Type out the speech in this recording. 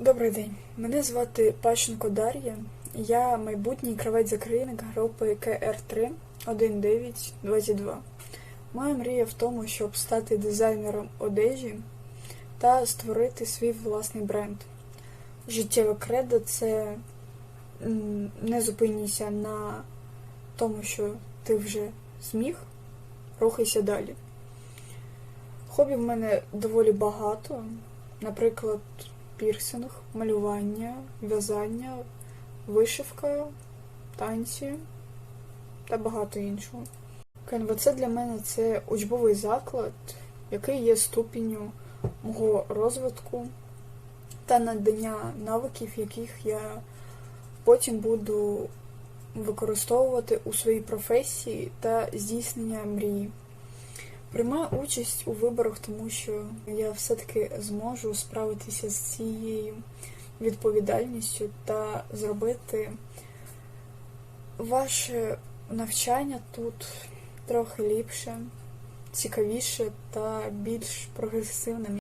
Добрий день, мене звати Пащенко Дар'я. Я майбутній кравець закрийник групи КР3 1922. Моя мрія в тому, щоб стати дизайнером одежі та створити свій власний бренд. Життєве кредо це не зупинися на тому, що ти вже зміг, рухайся далі. Хобі в мене доволі багато. Наприклад, пірсинг, малювання, в'язання, вишивка, танці та багато іншого. Це для мене це учбовий заклад, який є ступінню мого розвитку та надання навиків, яких я потім буду використовувати у своїй професії та здійснення мрії. Приймаю участь у виборах, тому що я все-таки зможу справитися з цією відповідальністю та зробити ваше навчання тут трохи ліпше, цікавіше та більш прогресивним.